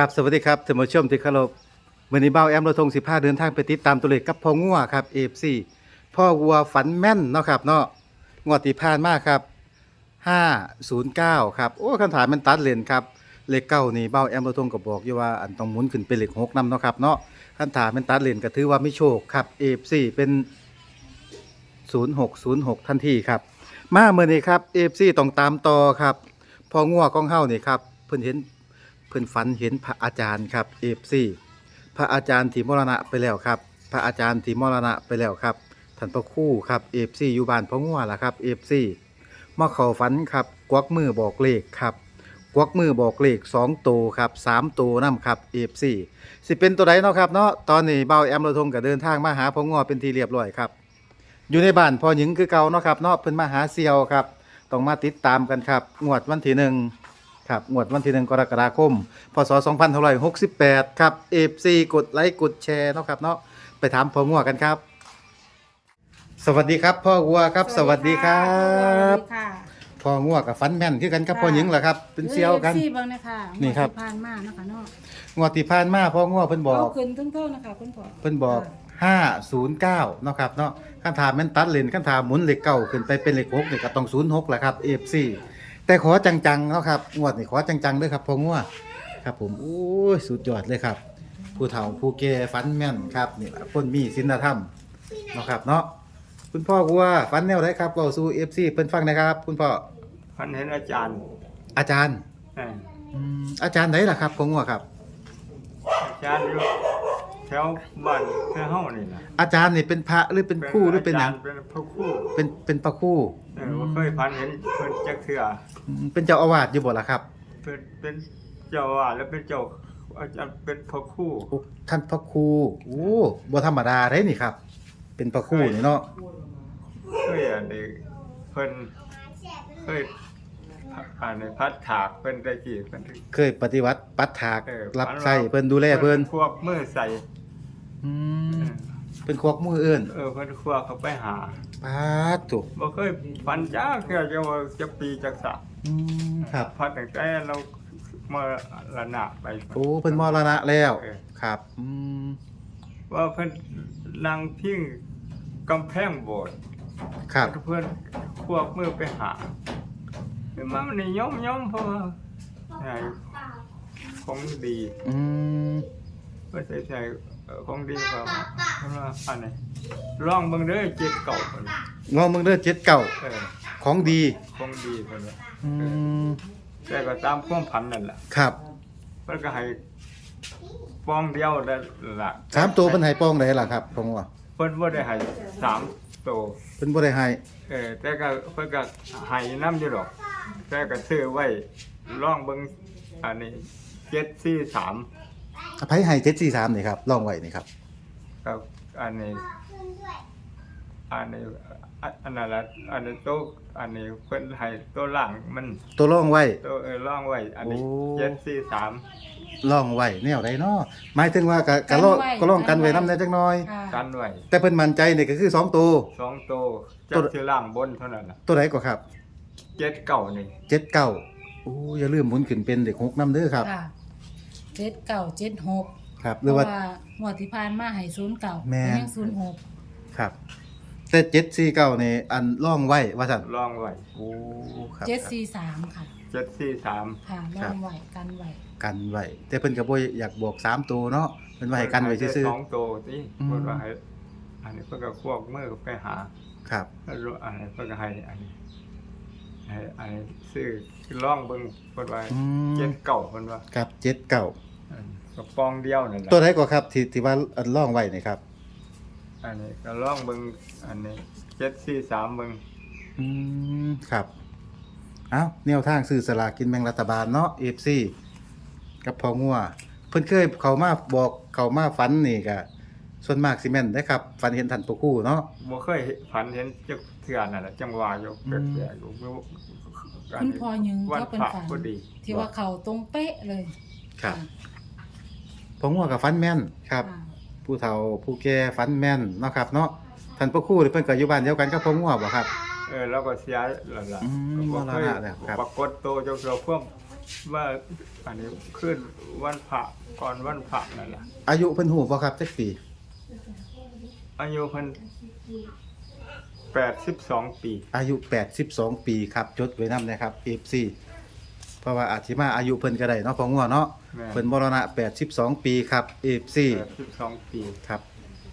กับสวัสดีครับท่านผู้ชมที่เคารพวันนี้เบ้าแอมเราทง15 เดินทางไปติดตามตัวเลขกับพ่องัวครับ AFC พ่อวัวฝันแม่นเนาะครับเนาะงวดที่ผ่านมาครับ 509 ครับ โอ้คำถามมันตัดเลนครับเลขเก้านี่เบ้าแอมเราทงก็บอกอยู่ว่าอันต้องหมุนขึ้นเป็นเลขหกนำเนาะครับเนาะคำถามมันตัดเลนก็ถือว่าไม่โชคครับ AFC เป็น 0606 ทันทีครับ มาเมื่อนี้ครับ AFC ต้องตามต่อครับพองัวของเฮ้านี่ครับเพิ่นเห็น พิ่นฝันเห็นพระอาจารย์ครับเอฟซีพระอาจารย์ที่มรณะไปแล้วครับ พระอาจารย์ที่มรณะไปแล้วครับท่านพระคู่ครับเอฟซีอยู่บ้านพ่องัวล่ะครับเอฟซีมาเข้าฝันครับกวักมือบอกเลขครับกวักมือบอกเลข2ตัวครับ3ตัวนํครับเอฟซีสิเป็นตัวใดเนาะครับเนาะตอนนี้เบาแอมระทงก็เดินทางมาหาพ่องัวเป็นทีเรียบร้อยครับอยู่ในบ้านพ่อหญิงคือเก่าเนาะครับเนาะเพิ่นมาหาเซียวครับต้องมาติดตามกันครับงวดวันที่หนึ่ง ครับงวดวันที่หนึ่งกรกฎาคม พศ2568 ครับ FC กดไลค์กดแชร์เนาะครับเนาะไปถามพ่องัวกันครับ สวัสดีครับพ่องัวครับ สวัสดีครับสวัสดีค่ะพ่องัวกับฟันแม่นคือกันครับพ่อหญิงเหรอครับเป็นเซียวกันซี่เบิ่งนะคะนี่ครับ ผ่านมานะคะเนาะงวดที่ผ่านมาพ่องัวเพิ่นบอกเอาขึ้นทั้งโทษนะคะคุณพ่อเพิ่นบอก 509เนาะครับเนาะคันถามแม่นตัดเลนคันถามหมุนเลขเก้าขึ้นไปเป็นเลข6นี่ก็ต้อง06แหละครับ FC แต่ขอจังๆเนาะครับงวดนี่ขอจังๆเด้อครับพ่องัวครับผมโอ้ยสุดยอดเลยครับ ผู้เฒ่าผู้แก่ฝันแม่นครับนี่ล่ะคนมีศีลธรรมเนาะครับเนาะคุณพ่อกัวฝันแนวไหนครับเว้าสู่ FC เพิ่นฟังหนะครับ คุณพ่อพันเห็นอาจารย์อาจารย์เอ่ออืมอาจารย์ไหนล่ะครับพ่องัวครับอาจารย์อยู่ แถวบ้านแถวเฮานี่นะอาจารย์นี่เป็นพระหรือเป็นครูหรือเป็นหยังาจาเป็นพระครูเป็นเป็นพระครูเออว่าเคยพันเห็นเพิ่นจักเทื่ออืมเป็นเจ้าอาวาสอยู่บ่ล่ะครับเพิ่นเป็นเจ้าอาว่าสแล้วเป็นเจ้าอาจารย์เป็นพระครูโอ้ท่านพระครูโอ้บ่ธรรมดาเด้นี่ครับ เป็นพระครูนี่เนาะเคยอันนี้เพิ่นเคย อันนี้พัดถากเพิ่นได้กี่เพิ่นเคยปฏิวัติปัดถากเออรับใช้เพิ่นดูแลเพิ่นพวกมือใส่อืเอมอเป็นควักมือเอื้นเออเพิ่นควักเขาไปหาปาดตุบ่เคยพันจ้าแค่จะว่าจะปีจักษะอืมครับพัดตั้งแต่เรามาละนาไป โอ้เพิ่นมรณะแล้วเออ ครับอืมว่าเพิ่นนั่งพิงกำแพงโบสถ์ครับเพื่อนควบมือไปหา เห็นมามันนี่ย่อมย่อมเพราะว่าไอ้ของดีอืมเพื่อใส่ใส่เอ่อของดีครับเพราะว่าอันไหนลองเบิ่งเด้อเจ็ดเก่าเพิ่นว่าลองเบิ่งเด้อเจ็ดเก่าเออของดีของดีเพิ่นว่าอืมแต่ก็ตามความพันนั่นแหละครับเพิ่นก็ให้ปองเดียวได้ล่ะสามตัวเพิ่นให้ปองได้ล่ะครับผมว่าเพิ่นบ่ได้ให้สามตัวเพิ่นบ่ได้ให้เออแต่ก็เพิ่นก็ให้น้ำอยู่ดอก แต่ก็ซื้อไว้ลองเบิ่งอันนี้เจ็ดสี่สามอภัยให้743นี่ครับลองไว้นี่ครับกับอันนี้อันนี้อันอันนั้นละอันนี้โต๊ะอันนี้เพิ่นให้ตัวล่างมันตัวลองไว้ ตัวเออล่องไว้ อันนี้โอ้ เจ็ดสี่สามลองไว้แนวใดเนาะหมายถึงว่าก็ก็ลองก็ลองกันไว้นำได้จักหน่อย ค่ะกันไว้แต่เพิ่นมั่นใจนี่ก็คือสองตัว สองตัวตัจัวบที่ล่างบนเท่านั้นล่ะตัวไหนก็ครับ เจ็ดเก่านี่เจ็ดเก้าโอ้อย่าลืมหมุนขึ้นเป็นเด็กหกน้ำเด้อครับ ค่ะเจ็ดเก่าเจ็ดหกครับหเพรือราะว่า ว่าหมวดที่ผ่านมาให้ศูนย์เก่าแม่น ยังศูนย์หกครับ แต่เจ็ดสี่เก้านี่อันล่องไว้ว่าสั่นล่องไว้โอ้ครับเจ็ดสี่สามค่ะ เจ็ดสี่สามค่ะล่องไหวกันไหวกันไว้แต่เพิ่นก็บ่อยากบอกสามตัวเนาะเพิ่นว่าให้กันไว้ซื่อ สองตัวที่อืมเพิ่นว่าให้อันนี้เพิ่นก็ควบมือไปหาๆครับ แล้วรู้อันนี้เพิ่นก็ให้อันนี้ ให้อันนี้ซื้อล่องเบิ่งเพิ่นว่าอืม เจ็ดเก่าเพิ่นว่าครับเจ็ดเก้าอันกระปองเดียวนั่นแหละตัวไหนก็ครับที่ที่ว่าอันล่องไว้นี่ครับอันนี้ก็ล่องเบิ่งอันนี้เจ็ดสี่สามเบิ่งอืมครับเอ้าแนวทางซื้อสลากกินแบ่งรัฐบาลเนาะ FC กับพองัวเพิ่นเคยเข้ามาบอกเข้ามาฝันนี่ก็ ส่วนมากสิแม่นได้ครับฝันเห็นท่านปู่คู่เนาะ บ่เคยฝันเห็นจักเทื่อนั่นแหละจังหวะอยู่อืมแปลกๆอยู่คุณพ่อยังวันก็เป็นพระฝันพอดีที่ว่าเขาตรงเป๊ะเลยครับพองัวกับฝันแม่นครับค่ะผู้เฒ่าผู้แก่ฝันแม่นเนาะครับเนาะท่านปู่คู่นี่เพิ่นก็อยู่บ้านเดียวกันกับพองัวบ่ครับ เออแล้วก็เสียแล้วล่ะอืมก็บ่เคยมรณะแล้วครับ ปรากฏตัวเจ้าเราเพิ่มว่าอันนี้ขึ้นวันพระก่อนวันพระนั่นแหละอายุเพิ่นฮู้บ่ครับจักปี อายุเพิ่นแปดสิบสองปี อายุ 82 ปีครับจดไว้นำนะครับ FC เพราะว่าอาจสิมาอายุเพิ่นก็ได้เนาะพองัวเนาะแม่เพิ่นมรณะ 82 ปีครับ FC แปดสิบสองปี ครับ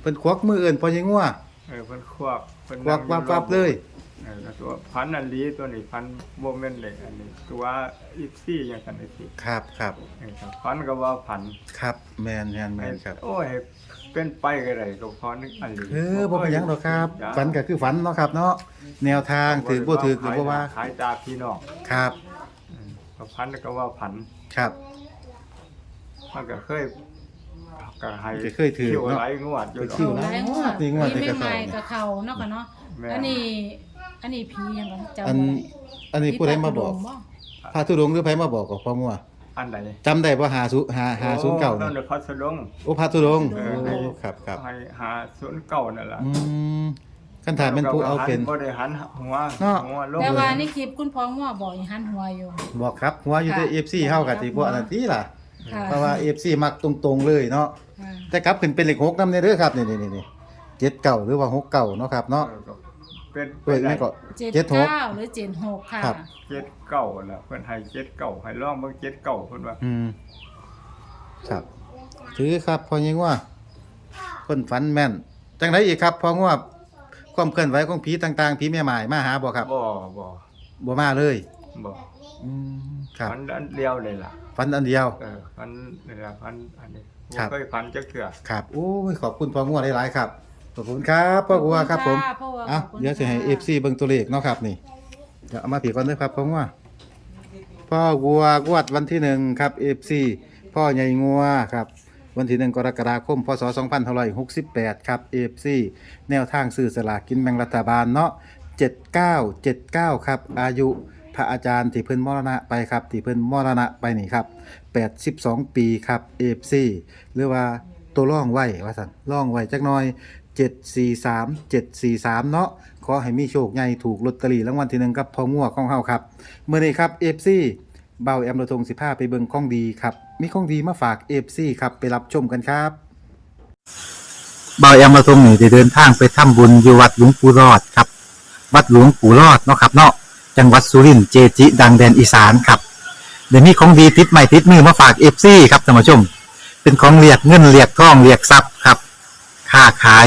เพิ่นควักมืออื่นพอยังงัวเออเพิ่นควบเพิ่นควักนั่งอยู่วับๆเลย เออแล้วตัวพันอันลีตัวนี้พันโมเมนต์เลยอันนี้ตัวอีซี่อย่างกันไอ้สิครับครับเออครับพันก็ว่าพันครับแม่นแม่นแม่นครับ โอ้ย เป็นไปก็ได้ก็พอนึกอันลีเออบ่เป็นหยังหรอกครับจ้าฝันก็คือฝันเนาะครับเนาะแนวทางถือบ่ถือก็บ่ว่าขายตาพี่น้องครับอืมก็พันก็ว่าพันครับมันก็เคยก็ให้ก็เคยถือที่วเนาะ ไหลงวดอยู่ไปคิวเนาะเขาหลายงวดนี่งวดผีที่กระใหเซาม่เนี่ยๆกับเขาเนาะกันเนาะแม่ อันนี้ อันนี้ผียังไงจำอันบ่ได้อันนี้ผู้ใดมาบอกผีพระธุดงค์พระธุดงค์หรือไผมาบอกกับพ่องัว อันใดจำได้บ่หาศูหาหาศูนย์เก่าโอ้นี่นั่นเดี๋ยวพัสดงโอ้พระธุดงค์เอโอ้อครับครับให้หาศูนย์เก่านั่นแหละอืมคันถามเป็นผู้เอาเป็น บ่ได้หันหัวเนาะ หัวลงแต่ว่าในคลิปคุณพ่อง้อบอกอย่างหันหัวอยู่ บอกครับหัวอยู่ที่ FC เฮาก็สิบ่อันนั้นติล่ะ ค่ะเพราะว่า FC มักตรงๆเลยเนาะ ค่ะแต่กลับขึ้นเป็นเลข6นำเด้อครับนี่ๆๆๆ7เก่าหรือว่า6เก่าเนาะครับเนาะเออก็ เป็นเปิดนี่ก็เจ็ดเจ็ดหกเก้าหรือเจ็ดหกค่ะ ครับ เจ็ดเก่าแหละเพิ่นให้เจ็ดเก่าให้ลองเบิ่งเจ็ดเก่าเพิ่นว่าอืมครับ ถือครับพอยิงว่าคนฝันแม่น จังไดอีกครับพอว่าความเคลื่อนไหวของผีต่างๆผีแม่หมายมาหาบ่ครับบ่บ่บ่มาเลย บ่อืมครับ พันอันเดียวเลยล่ะ ฝันอันเดียว เออพันนี่ล่ะพันอันนี้ครับบ่เคยพันจักเทื่อครับ โอ้ยขอบคุณพ่องัวหลายๆครับ ขอบคุณครับพ่องัวครับผมพ่อวัวเอ้าขบคุณเดี๋ยวสิให้ค่ะ FC เบิ่งตัวเลขเนาะครับนี่เดี๋ยวเอามาผีก่อนเด้อครับพ่องัวพ่อวัวงวดวันที่หนึ่งครับ FC พ่อใหญ่งัวครับ วันที่หนึ่งกรกฎาคมพศ2568 ครับ AFC แนวทางสื่อสลากกินแบ่งรัฐบาลเนาะ7979 ครับ อายุพระอาจารย์ที่เพิ่นมรณะไปครับที่เพิ่นมรณะไปนี่ครับ82 ปีครับ AFC หรือว่าตัวร่องไว้ว่าสั่นร่องไว้จักหน่อย 743 743 เนาะขอให้มีโชคใหญ่ถูกลอตเตอรี่รางวัลที่หนึ่งกับพ่องัวของเฮาครับเมื่อนี้ครับ FC เบาแอมระทง15 ไปเบิ่งของดีครับ มีของดีมาฝาก FC ครับไปรับชมกันครับเบาแอมระทงนี่ได้เดินทางไปทำบุญอยู่วัดหลวงปู่รอดครับ วัดหลวงปู่รอดเนาะครับเนาะจังหวัดสุรินทร์เจจิ ดังแดนอีสานครับเดี๋ยวนี้ของดีติดใหม่ติดมือมาฝาก FC ครับท่านผู้ชม เป็นของเรียกเงินเรียกทองเรียกทรัพย์ครับค้าขาย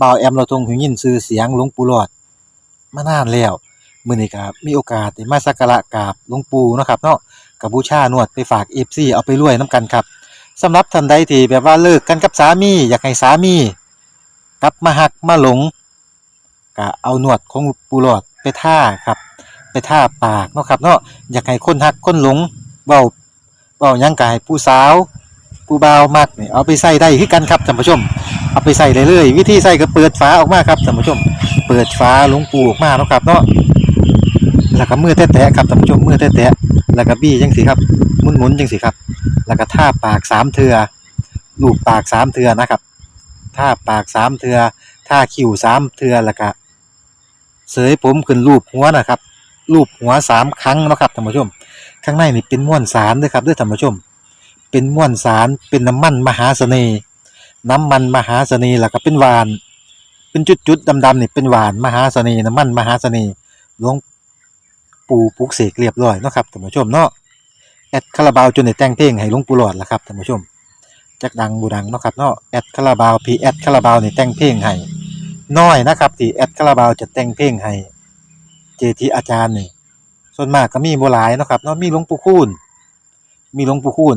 บ่าวแอมเราทรงหูยินชื่อเสียงหลวงปู่หลอดมานานแล้วมื้อนี้ก็มีโอกาสได้มาสักการะกราบหลวงปู่เนาะครับเนาะกับบูชานวดไปฝาก FC เอาไปรวยนํกันครับสำหรับท่านใดที่แบบว่าเลิกกันกับสามี อยากให้สามีกลับมาหักมาหลงก็เอาหนวดของปูหลอดไปท่าครับ ไปท่าปากเนาะครับเนาะอยากให้คนหักคนหลงเว้าเว้ายังกายผู้สาว ผู้บ่าวมักนี่เอาไปใส่ได้คือกันครับท่านผู้ชม เอาไปใส่ได้เลย วิธีใส่ก็เปิดฝาออกมาครับท่านผู้ชม เปิดฝาลวงปูออกมาเนาะครับเนาะแล้วก็มือแตะๆครับท่านผู้ชมมือแตะๆแล้วก็บี้จังสิครับมุนหมุนจังสิครับ แล้วก็ท่าปากสามเทือลูบปากสามเทือนะครับท่าปากสามเทือท่าคิ้วสามเทือแล้วก็เสยผมขึ้นรูปหัวนะครับรูปหัวสามครั้งนะครับท่านผู้ชม ข้างในนี่เป็นม้วนสารด้วยครับด้วยท่านผู้ชม เป็นม้วนสารเป็นน้ำมันมหาเสน่ห์ น้ำมันมหาเสน่ห์แล้วก็เป็นหวาน เป็นจุดๆดำๆนี่เป็นหวานมหาเสน่ห์น้ำมันมหาเสน่ห์หลวงปู่ปลุกเสกเรียบร้อยเนาะครับท่านผู้ชมเนาะแอดคาราบาวจนได้แต่งเพลงให้หลวงปู่หลอดละครับท่านผู้ชมจักดังบูดังเนาะครับเนาะแอดคาราบาวพีแอดคาราบาวนี่แต่งเพลงให้น้อยนะครับที่แอดคาราบาวจะแต่งเพลงให้เจทีอาจารย์นี่ส่วนมากก็มีบ่หลายเนาะครับเนาะมีหลวงปู่คูณมีหลวงปู่คูณ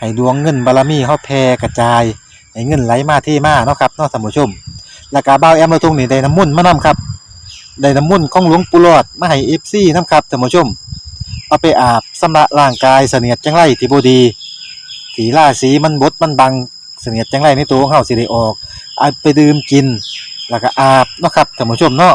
ให้ดวงเงินบารมีเขาแผ่กระจายให้เงินไหลมาที่มาเนาะครับเนาะท่านผู้ชม แล้วก็เบาแอมเราทงนี่ได้น้ำมุ่นมานํครับได้น้ำมุ่นของหลวงปู่หลอดมาให้เอฟซีนํครับท่านผู้ชม เอาไปอาบสำระร่างกายเสนียดจังไรที่บดีสีล่าสีมันบดมันบังเสนียดจังไรในตัวของเฮาสิได้ออกเอาไปดื่มกิน แล้วก็อาบเนาะครับท่านผู้ชมเนาะ